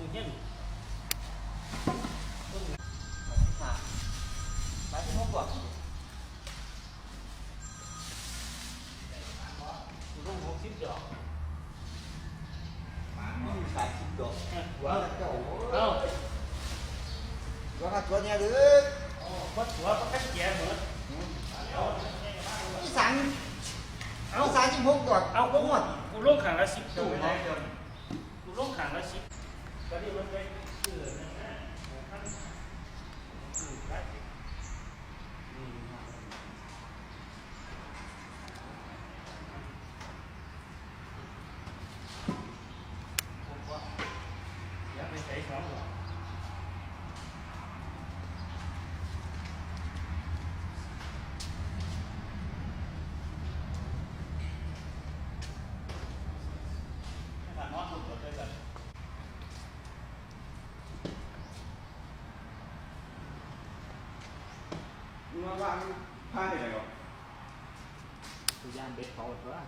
with him. มาว่าผ้าเห็นไหมครับตุยานเบ็ดเขาหมดะ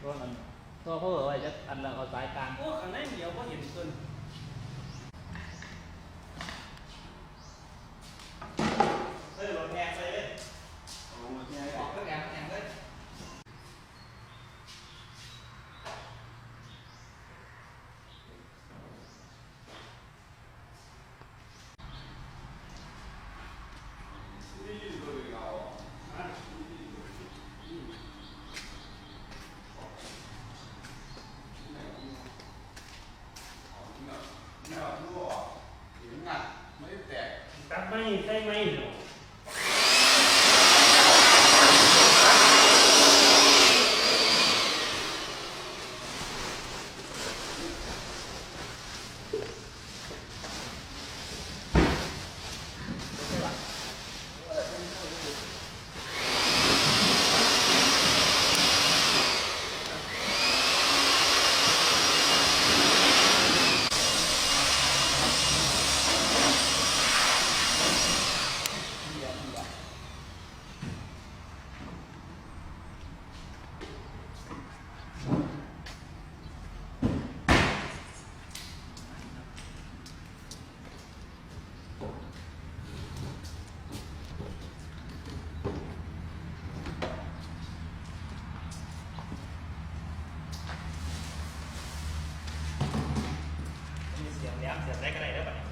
ตัวมันตัวเขาบอกว่าจะอันเละเอาสายกลาง โอ้ขันนี้เดียวก็เห็นส่วน problema ainda. เสียบได้ก็ได้แล้ป่ะ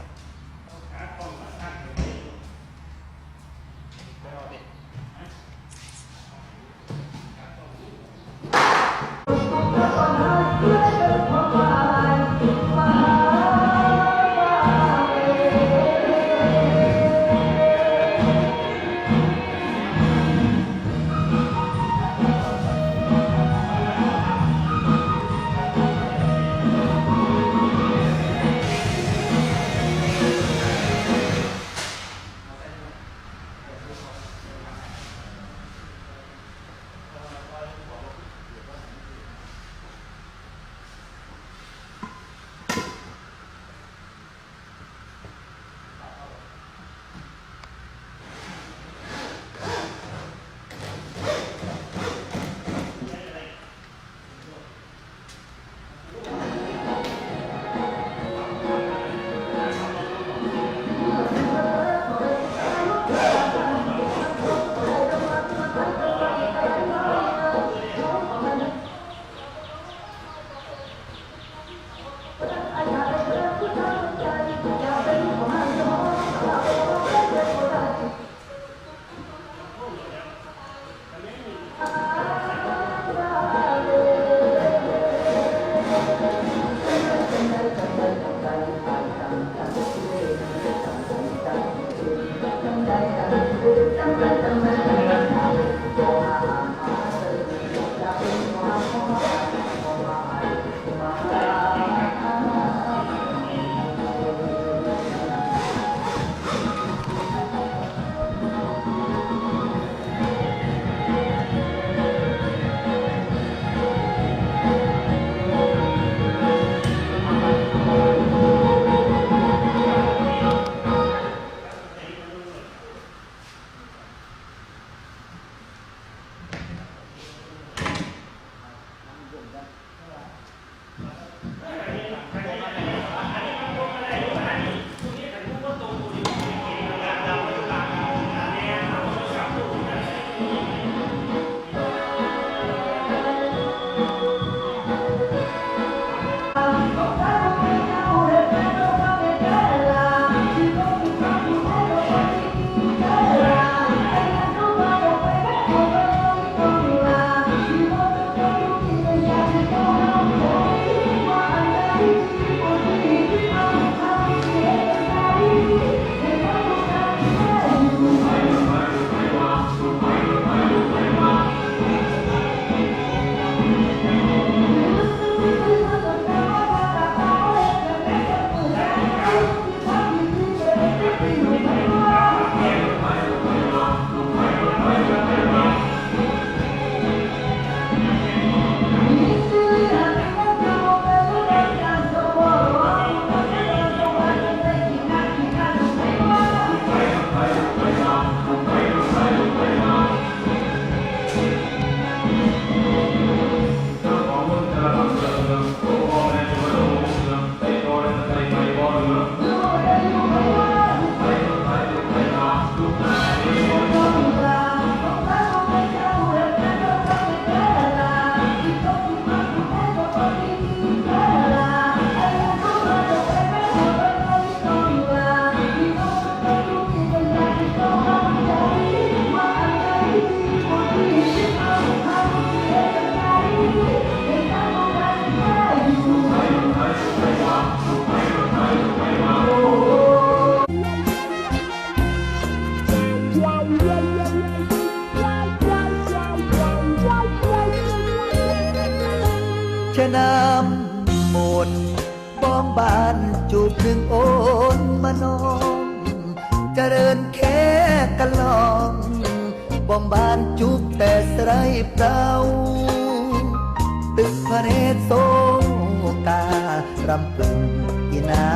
ที่นา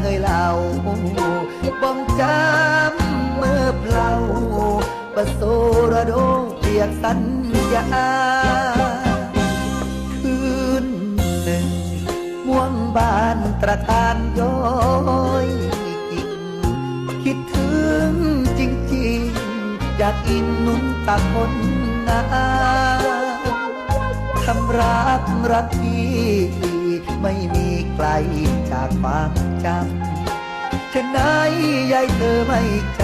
เฮยเล่าบ้องจำเมื่อเพลาประโซระโดเปียกสัญญาคืนหนึ่งม่วงบานตระการย้อยกิ่งคิดถึงจริงๆ อยากอินนุนตาคนงาทำรักรักที่ไม่มีไกลจากามจำฉะไหนยายเธอไม่จ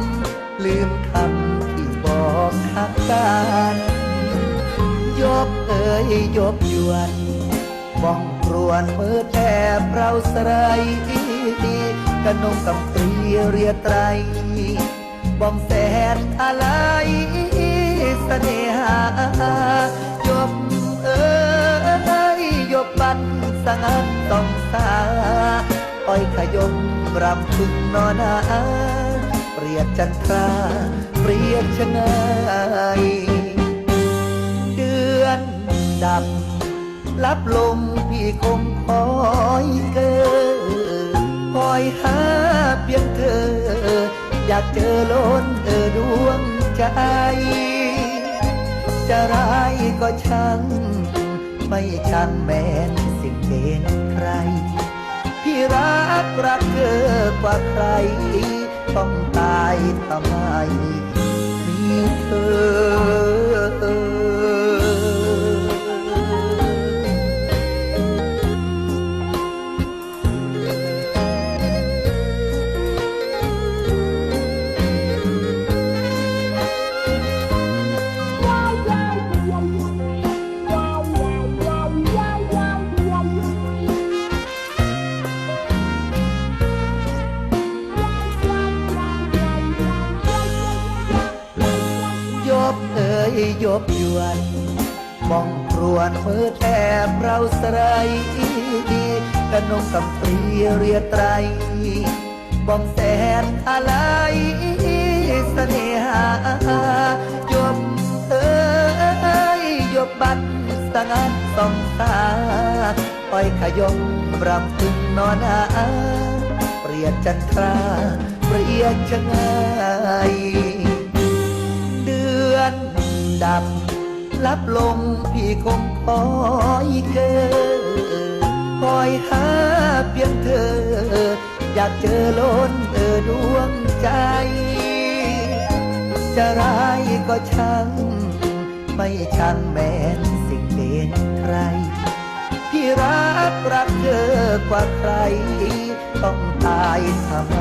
ำ ลืมคำที่บอกหักกันยกเอ่ยยกยวนบ้องครวนมือแทบเราสไรกระนงกำตรีเรียไตรบ้องแสนอะไรเสน่หายบ สังันต้องสาอ้อยขยมรำพึงนอนาเปรียบจันทราเปรียบชงายเดือนดำรับลมพี่คงคอยเกอคอยหาเพียงเธอ อยากเจอล้นเออดวงใจ จะร้ายก็ช่างไม่ช่างแม้น เกณฑ์ใคร พี่รักรักเธอกว่าใคร ต้องตายทำไมมีเธอ บยวนมองครวนมือแทบเราสไรกระนงกำปรีเรียไตรบองแสนอะไรเสน่หายบเอ่ยยบบัดสงัดสองตาอ้อยขยมรำพึงนอนอาเปรียบจันทราเปรียบชะไง ดือนดำลับลงพี่คงคอยเกอคอยหาเพียงเธอ อยากเจอล้นเออดวงใจ จะร้ายก็ช่าง ไม่ช่างแม้นสิ่งเป็นใคร พี่รักรักเธอกว่าใคร ต้องตายทำไม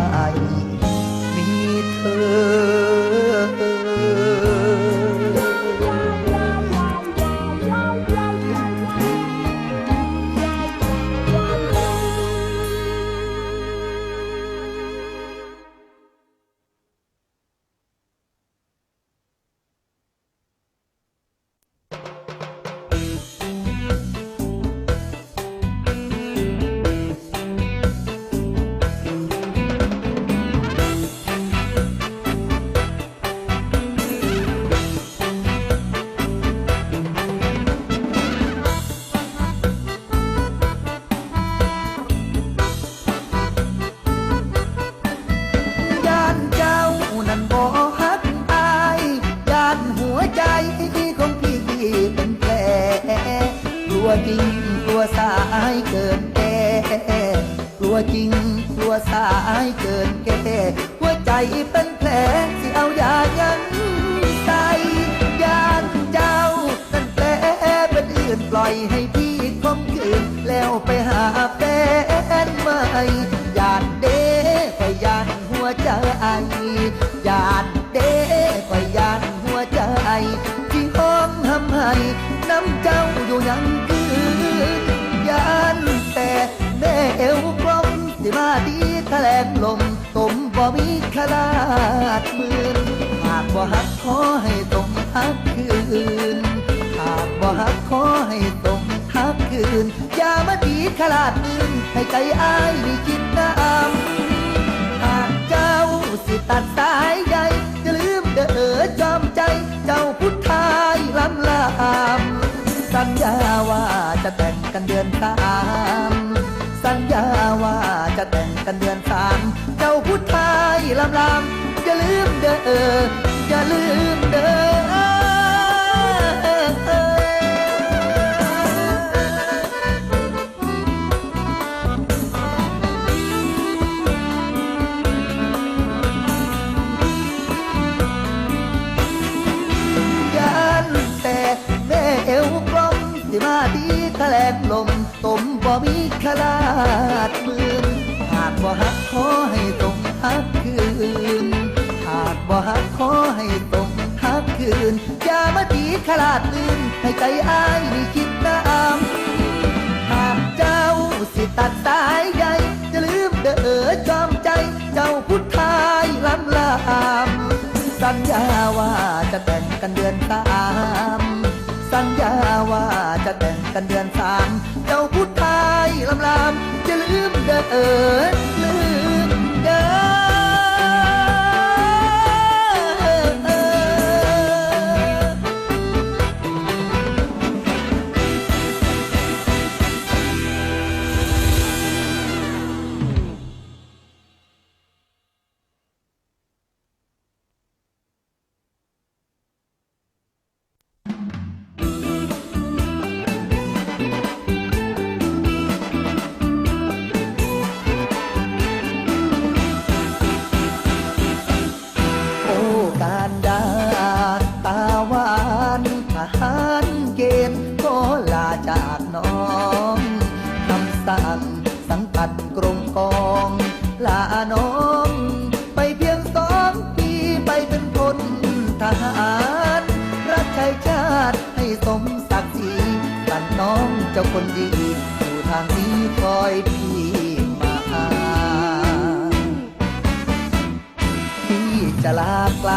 จริง กลัวสายเกินแก่หัวใจเป็นแผลสิเอายายังใส่ยานเจ้านั้นแผลเป็นอื่นปล่อยให้พี่คมคืน แล้วไปหาแฟนใหม่ยานเด้ไปยานหัวใจยานเด้ไปยานหัวใจที่ห้องทำให้น้ำเจ้าอยู่ยังคืนยานแต่แม่เอว ดีแลลมตมบ่มีขนาดมืนหากบ่หักขอให้ตรงหักคืน หากบ่หักขอให้ตรงหักคืน อย่ามาตีขลาดมืนให้ใจอ้ายได้กินน้ำหากเจ้าสิตัดสายใยจะลืมเด้อจอมใจ เจ้าพุทธายลำลามสัญญาว่าจะแต่งกันเดือนสา กันเดือนสามเจ้าพุทธายลำลามอย่าลืมเด้ออย่าลืมเด้อยันแต่แม่เอวกลมสิมาดีแถลงลมตมบ่มีขลาด บ่หักขอให้ตรงหักคืน หากบ่หักขอให้ตรงหักคืนอย่ามาตีขลาดลืนให้ใจอ้ายนี่คิดน้ำหากเจ้าสิตัดสายใยจะลืมเด้อจอมใจ เจ้าพุทธายล้ำลาม สัญญาว่าจะแต่งกันเดือนสาม สัญญาว่าจะแต่งกันเดือนสาม ลื น้อง ไปเพียงสองปีไปเป็นพลทหารรับใช้ชาติให้สมศักดิ์ศรีกันน้องเจ้าคนดี อยู่ทางนี้คอยพี่มาหาที่จะลาไกล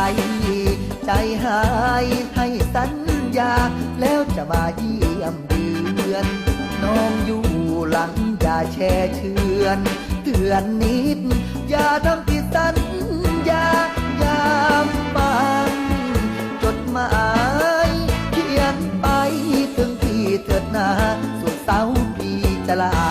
ใจหายให้สัญญา แล้วจะมาเยี่ยมเดือน น้องอยู่หลังอย่าแช่เชือนเตือนนิด อย่าทำผิดสัญญายามบังจดหมายเขียนไปถึงพี่เถิดนาสุดเสาพี่จะลา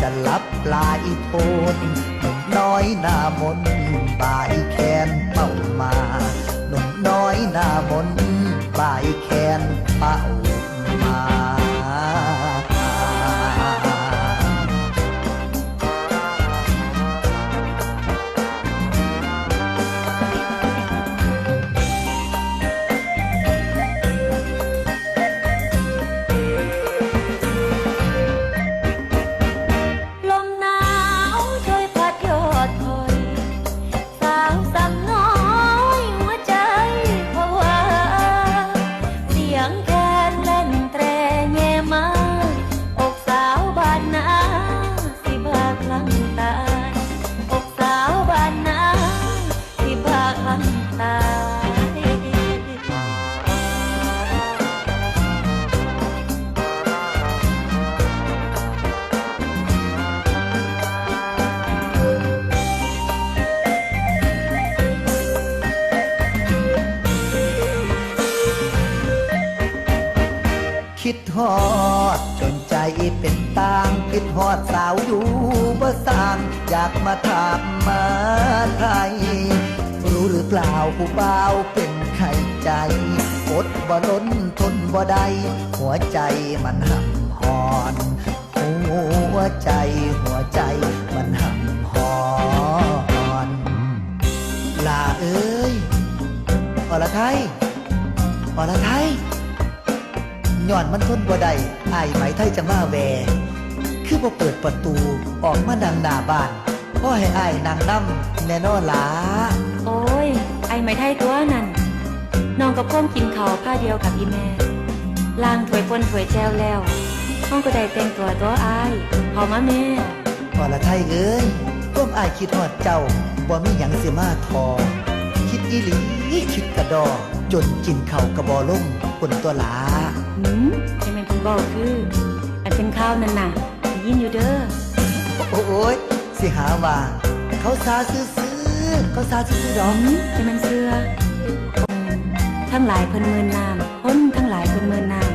จะลับปลายโทนหนุ่มน้อยหน้ามนบ่ายแขนเป้ามาหนุ่มน้อยหน้ามนบ่ายแขนเป้า เป็นต่างคิดฮอดสาวอยู่บ่สร้างอยากมาถามมาไทย รู้หรือเปล่าผู้เบาเป็นไข้ใจอดบ่ล้นทนบ่ได้หัวใจมันห่ำหอน หัวใจหัวใจมันห่ำหอนลาเอ้ยอรไทยอรไทย ย้อนมันทนบ่ได้อายไหมไทยจะมาแว คือบ่เปิดประตูออกมาดังหน้าบ้านพ่อให้อายนางนำแน่นอนล่ะโอ้ย ไอไม่ไทยตัวนั่นน้องกับพ่อมกินข้าวผ้าเดียวกับอีแม่ล้างถ้วยปนถ้วยแจวแล้วห้องก็ได้แต่งตัวตัวอายพอมาแม่พอละไทยเอ้ยร่วมอายคิดฮอดเจ้าบ่มีหยังสิมาทอ คิดอีหลีคิดกระดอ จนกินข้าวกระบอลงคนตัวหลา หืมจะเป็นคนบอกคือ อันเป็นข้าวนั่นน่ะได้ยินอยู่เด้อโอ้ยสิหาว่า เขาซาซื้อๆเขาซาซื้อๆดอกหืมจะเป็นเสื้ออืมทั้งหลายเพิ่นเมินนามคนทั้งหลายเพิ่นเมินนาม